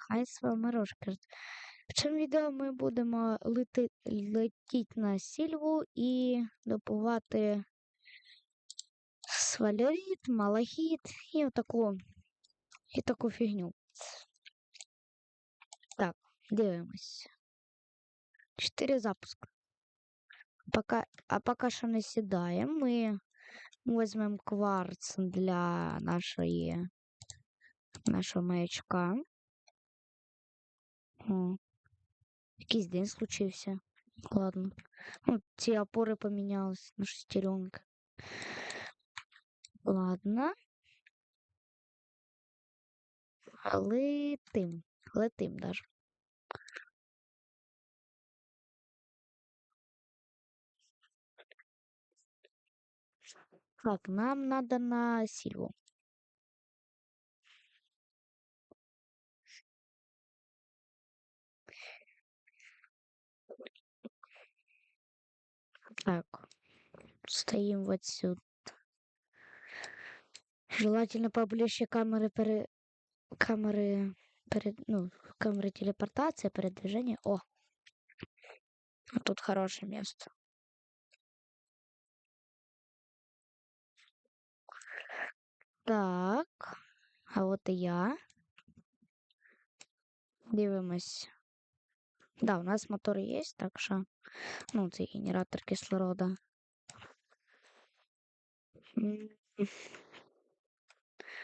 хай з вами Рошкер. В цьому відео ми будемо лети... летіти на сільву і добувати свалеріт, малахіт і отаку, і таку фігню. Так, дивимось. Чотири запуска. Пока, а поки що не сідаємо, ми візьмемо кварц для нашої нашого маячка. О, якийсь день случився. Ладно. Ну, ці опори помінялись на шестеренки. Ладно. Летим. Летим даже. Так, нам надо на сильву. Так, стоим вот сюда. Желательно поближе камеры пере... камеры перед... ну, камеры телепортации, передвижения. О! Вот Тут хорошее место. Так, а от і я. Дивимось. Да, у нас мотор є, так що. Ну, це генератор кислорода. М,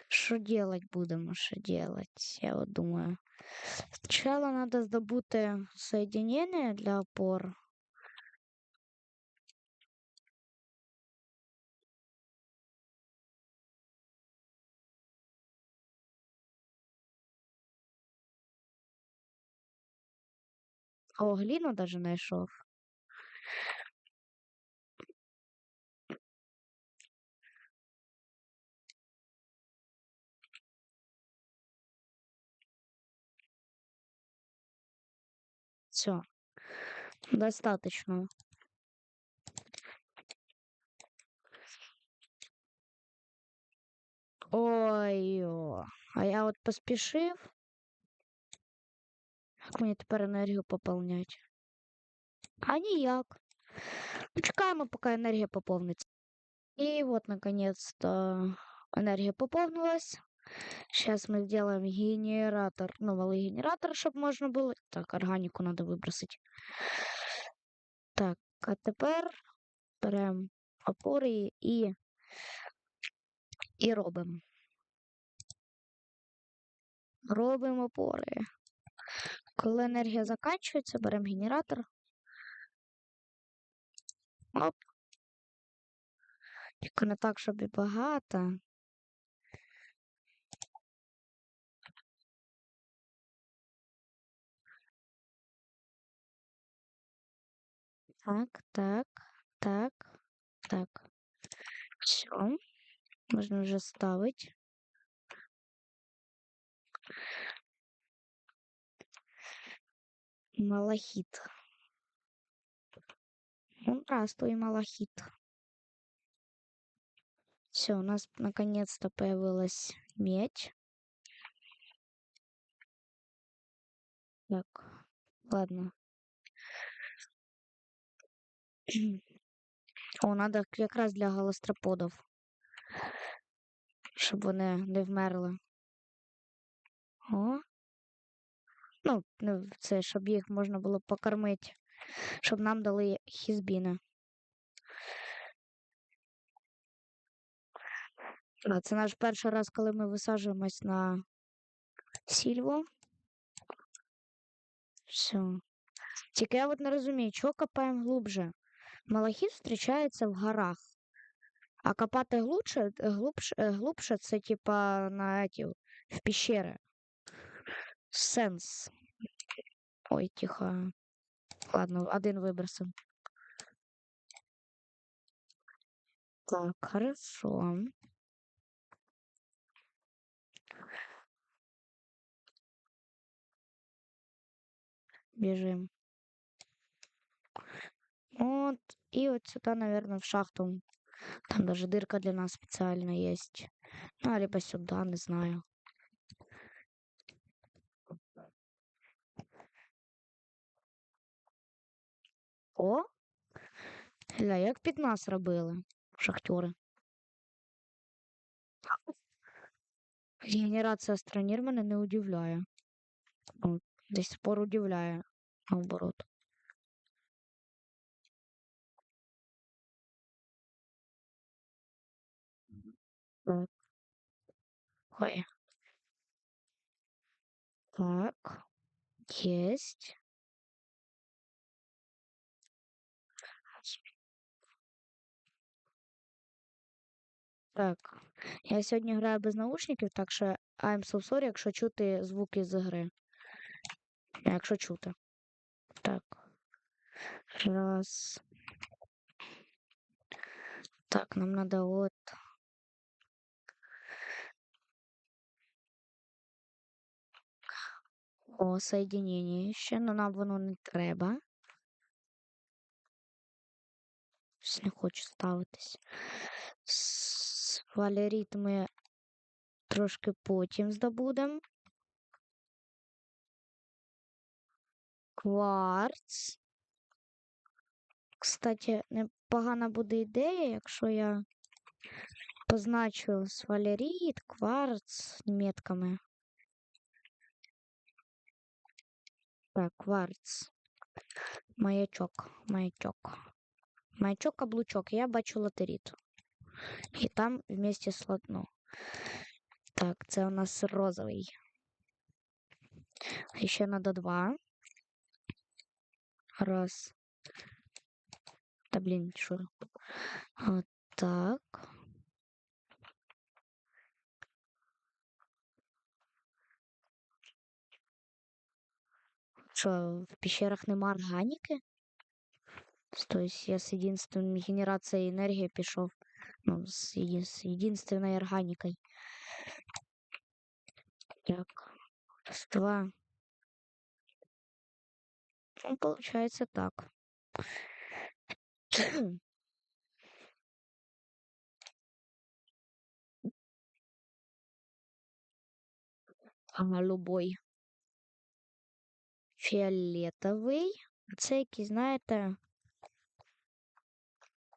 Що делать будемо? Що делать? Я от думаю. Спочатку треба здобути соединение для опор. О, гліну даже знайшов. Все. Достаточно. Ой, о. а я от поспішив. Як мені тепер енергію поповнять? А ніяк. Ну, чекаємо, поки енергія поповниться. І от, наконец-то, енергія поповнилась. Сейчас мы сделаем генератор, ну, малый генератор, чтобы можно было. Так, органіку надо вибросити. Так, а тепер беремо опори і, і робимо. Робимо опори. Коли енергія закінчується, беремо генератор. Оп. Тільки не так, щоб і багато. Так, так, так, так. Все. Можна вже ставити. Малахит. Ну, здравствуй, малахит. Все, у нас наконец-то появилась медь. Так, ладно. О, надо якраз для галастроподів. Щоб вони не вмерли. О. Ну, ну, це щоб їх можна було покормити. Щоб нам дали хізбіни. Це наш перший раз, коли ми висаджуємось на сільву. Все. Тільки я от не розумію, чого копаємо глубже. Малахіт зустрічається в горах. А копати глубше, глубше, глубше це типа на в пещери. Сенс. Ой, тихо. Ладно, один вибросив. Так, хорошо. Бежим. Вот. И вот сюда, наверное, в шахту. Там даже дырка для нас специально есть. Ну, либо сюда, не знаю. О! Гля, як під нас робили шахтери. Генерація странір мене не удивляє. Десь спор удивляє, наоборот. Ой. Так. Есть. Так. Я сьогодні граю без наушників, так що I'm so sorry, якщо чути звуки з гри. Якщо чути. Так. Раз. Так, нам надо от. О, соединення ще, але нам воно не треба. Щось не хочу ставитись. Валеріт ми трошки потім здобудемо. Кварц. Кстати, непогана буде ідея, якщо я позначу свалеріт, кварц метками. Так, кварц. Маячок, маячок. Маячок, каблучок. Я бачу латеріт. І там вместе з лат- ну. Так, це у нас розовий. І ще надо два. Раз. Та блін, що? От так. Що, в пещерах нема органіки? То есть я с единственной генерацией энергии пішов. Ну, с, еди- с единственной органикой. Так. Раз, два. Ну, получается так. Ага, любой. Фіолетовий. Це який, знаєте.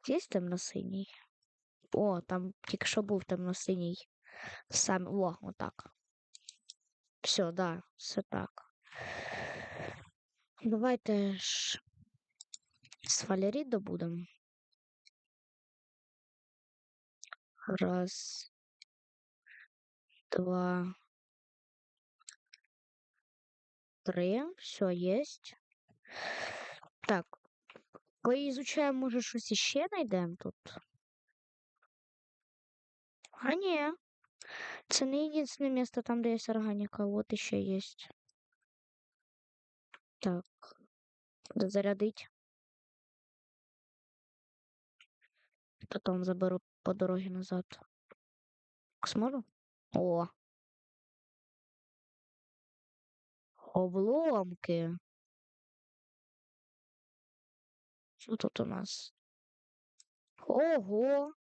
Є темно-синій? О, там тільки що був темно-синій. Сам. О, отак. Все, да, все так. Давайте ж з Валерій добудемо. Раз. Два. Три. Все, есть. Так. Поизучаем, може, щось іще знайдемо тут. А ні. Це не єдине місце там, де є органіка. Вот іще є. Так. Зарядить. Потом заберу по дороге назад. Сможу? О. Обломки. Що тут у нас? Ого.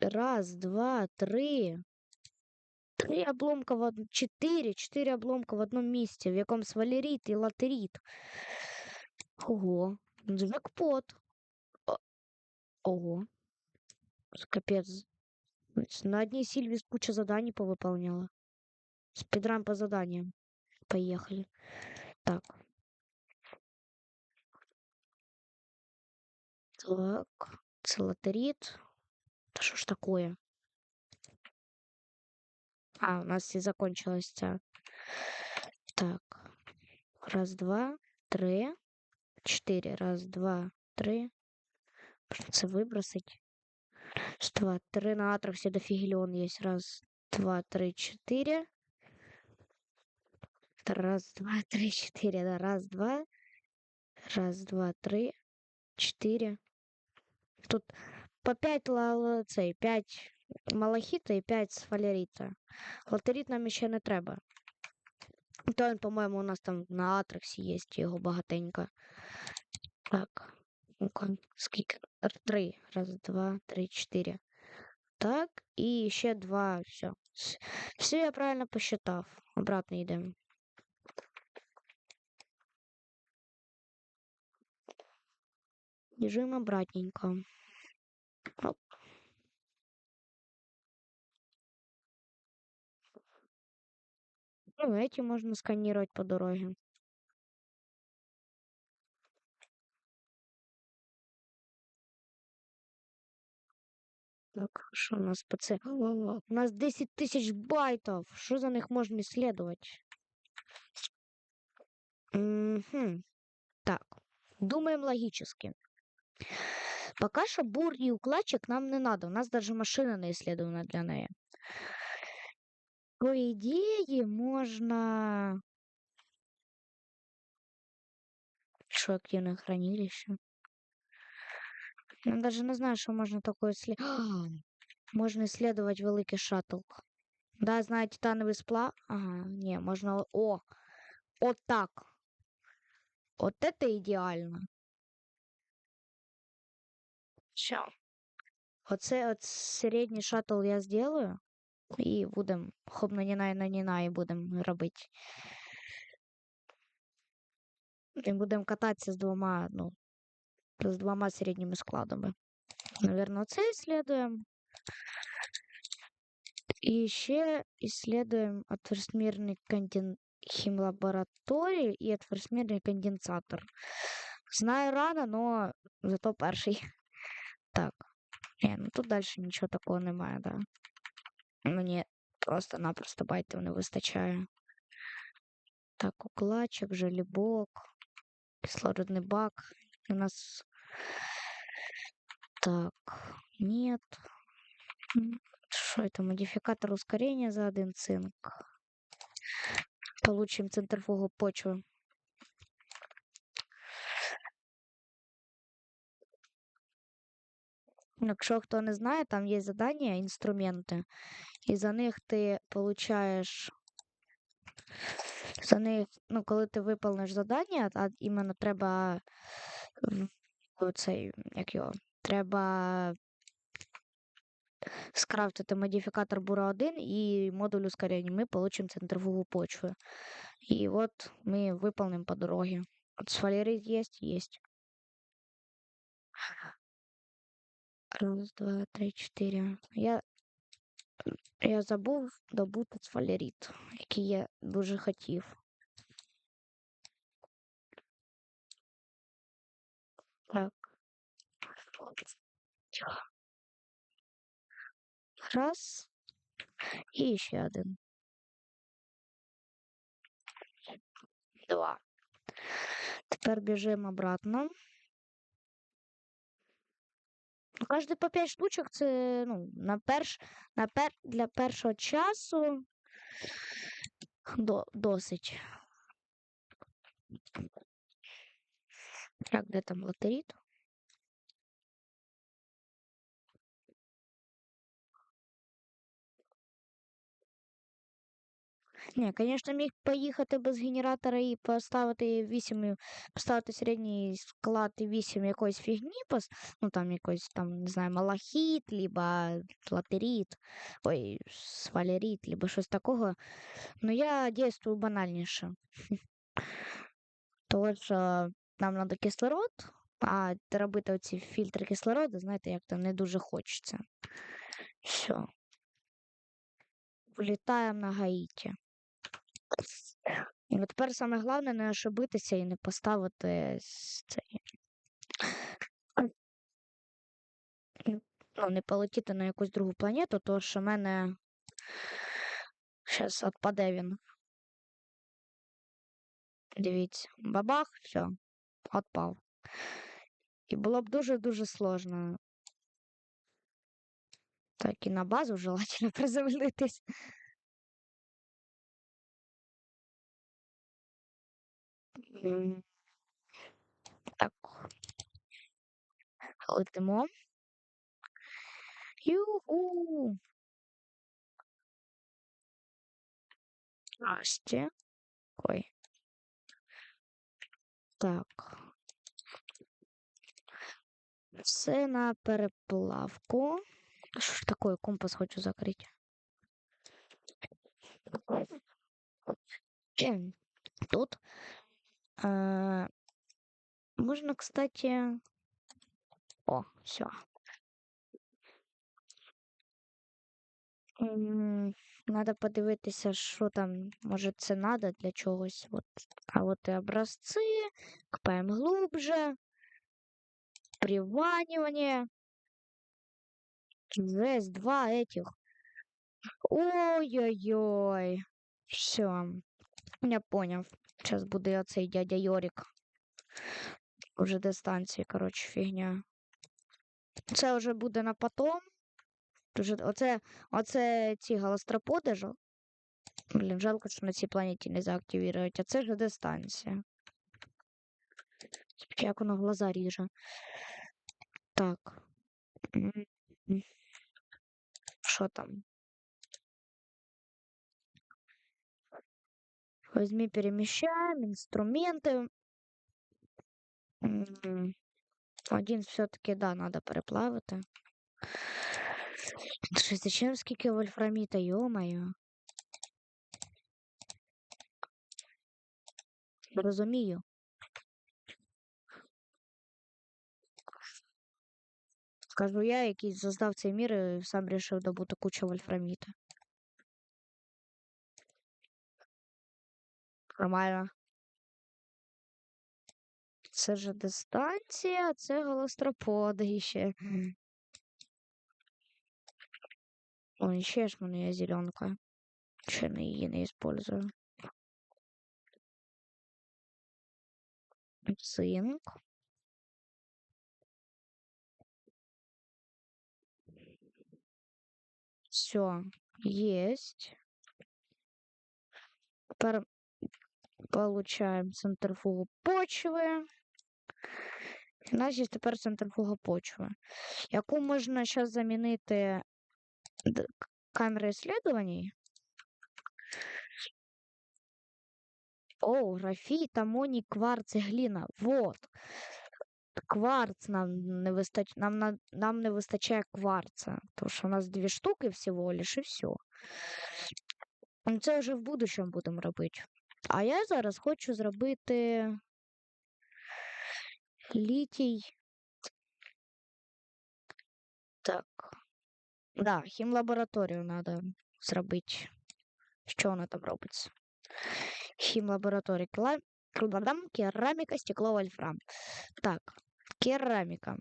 Раз, два, три. Три обломка в одном... Четыре. Четыре обломка в одном месте, в якомусь валерит и латерит. Ого. Джекпот. О- Ого. Капец. На одней Сильвис куча заданий повыполняла. Спидран по заданиям. Поехали. Так. Так. Целотерит. Да что ж такое? А, у нас и закончилась ця. Так. Раз, два, три, чотири. Раз, два, три. Що Це вибросить. Раз, два, три. На атраксі дофігільон є. Раз, два, три, чотири. Раз, два, три, четыре. Да, раз, два. Раз, два, три, четыре. Тут по пять ла- цей, п'ять малахіта і п'ять з фалеріта. Нам ще не треба. То він, по-моєму, у нас там на Атраксі є його багатенько. Так. Скільки? Три. Раз, два, три, чотири. Так, і ще два. Все. Все я правильно посчитав. Обратно йдемо. Біжим обратненько. Ну, эти можно сканировать по дороге. Так, что у нас по? О, У нас 10 тысяч байтов. Что за них можно исследовать? Мгм. Так, думаем логически. Пока что бур и укладчик нам не надо. У нас даже машина не исследована для неї. По идее, можно... Что, активное хранилище? Я даже не знаю, що можна такое исследовать. Можна исследовать великий шаттл. Да, знаю, титановий сплав. Ага, не, можна... О! Вот так. Вот это идеально. Все. Оце от середній шаттл я сделаю. І будем хоп на Нінай на Нінай будем робити. І будемо кататися з двома, ну, з двома середніми складами. Наверное, це исследуем. І ще исследуем отверстмірний конден... хімлабораторію і отверстмірний конденсатор. Знаю рано, но зато перший. Так. Не, ну тут дальше нічого такого немає, да. Мені просто-напросто байтів не вистачає. Так, укладчик, желібок, кислородний бак. У нас так, нет. Что это? Модификатор ускорения за один цинк. Получим центрифугу почвы. Якщо хто не знає, там є задання, інструменти, і за них ти получаєш. За них, ну, коли ти виповниш завдання, а іменно треба оцей, як його, треба скрафтити модифікатор бура 1 і модуль ускорення. Ми получимо центрифугу почви. І от ми виповнимо по дорогі. От сфалерит есть? Есть. Раз, два, три, чотири. Я, я забув добути сфалерит, який я дуже хотів. Так. Раз. І ще один. Два. Тепер біжимо обратно. Кожний по 5 штучок це ну, на перш, на пер, для першого часу до, досить. Так, де там латеріт? Ні, звісно, міг поїхати без генератора і поставити 8, поставити середній склад і 8 якоїсь фігні, ну там якось там, не знаю, малахіт, либо латеріт, ой, свалеріт, либо щось такого. Ну я дійствую банальніше. Що нам треба кислород, а робити оці фільтри кислороду, знаєте, як то не дуже хочеться. Все. Влітаємо на Гаїті. І от тепер саме головне не ошибитися і не поставити цей. Ну, не полетіти на якусь другу планету, то що мене зараз відпаде він. Дивіться, бабах, все, відпав. І було б дуже-дуже сложно. Так, і на базу желательно приземлитись. Так. Летимо. Юху. Здрасте. Ой. Так. Все на переплавку. Що ж такое, компас хочу закрити. Тут. Е, можна, кстати. О, все. Надо подивитися, що там, може, це надо для чогось. От. А от і образці, копаємо глубже, приванивание. Жесть, два этих. Ой-ой-ой. Все. Я понял. Сейчас буде оцей дядя Йорик. Уже дистанції, коротше, фігня. Це вже буде на потом. Оце, оце ці галастроподи ж. Блін, жалко, що на цій планеті не заактивірують, а це ж дистанція. Як воно глаза ріже. Так. Що там? Возьми, перемещаем, инструменты. Один все-таки, да, надо переплавити. Зачем скільки вольфраміта, йо-моє. Розумію. Скажу я, який создав цей мір сам рішив добути кучу вольфраміта. Нормально. Це ж дистанція, це голостроподи ще. Ой, ще ж мене є зеленка. Ще не її не использую. Цинк. Все, есть. Теперь получаем центрифугу почви. У нас є тепер центрифуга почви, яку можна зараз замінити камерой исследований. О, графит, аммоний, кварц и глина. Вот. Кварц нам не вистач... нам, на... нам не вистачає кварца. Тому що у нас дві штуки всього лиш і все. Це вже в будущому будемо робити. А я зараз хочу зробити літій. Так. Да, хімлабораторію треба зробити. Що вона там робиться? Хімлабораторія. Кла... Кераміка, стекло, вольфрам. Так, кераміка.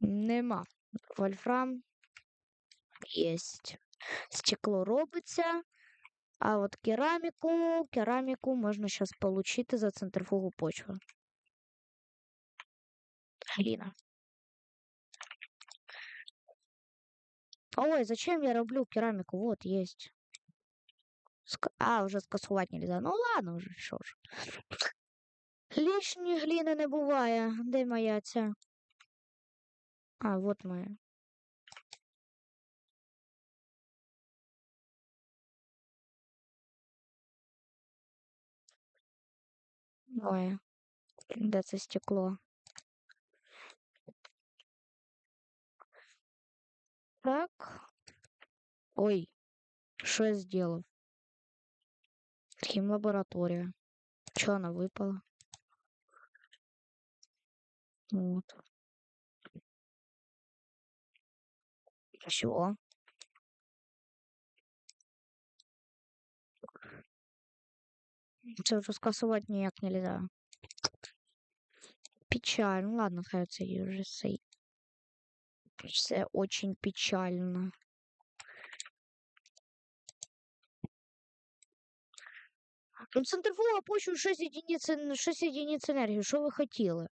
Нема. Вольфрам єсть. Стекло робиться. А от кераміку, кераміку можна зараз отримати за центрифугу почви. Гліна. Ой, зачем я роблю керамику? Вот, есть. Ск... А, уже скасувати нельзя. Ну ладно уже, що ж. Лишньої гліни не буває. Де моя ця? А, вот моя. Ой, де це стекло? Так. Ой, что я сделал? Химлаборатория. Что она выпала? Вот. Все. Це вже скасувати ніяк нельзя. Печально. Ладно, хай це уже сей. Все очень печально. Ну, центрифуга почву 6 единиц, 6 единиц энергии. Что вы хотели?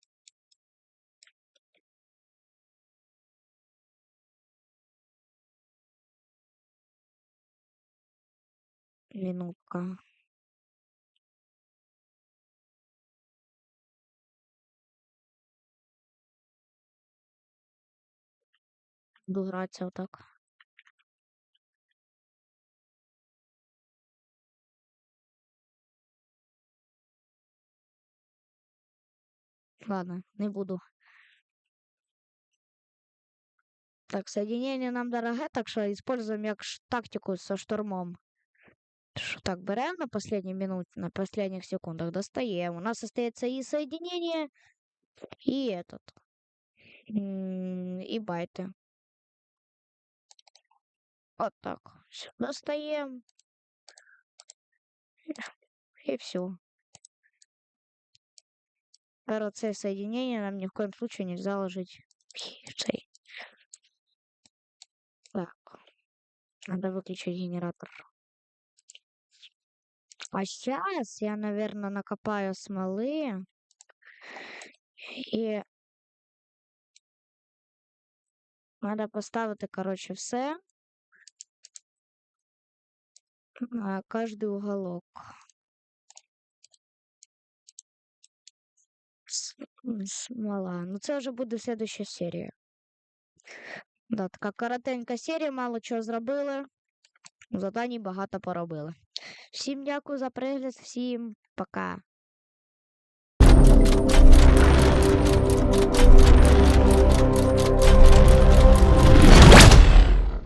Минутка. Буду гратися отак. Ладно, не буду. Так, соединение нам дороге, так что используем як тактику со штурмом. Так, берем на последней минуте, на последних секундах, достаем. У нас остается и соединение, и этот. м, і байти. От так. Достаем. И все. РЦ соединение нам ни в коем случае нельзя ложить. Так. Надо выключить генератор. А сейчас я, наверное, накопаю смолы. І надо поставити, короче, все. Каждый уголок. Смола. Ну, це вже буде следующая серія. Да, така коротенька серія, мало чого зробили. Задань багато поробили. Всім дякую за перегляд, всім пока.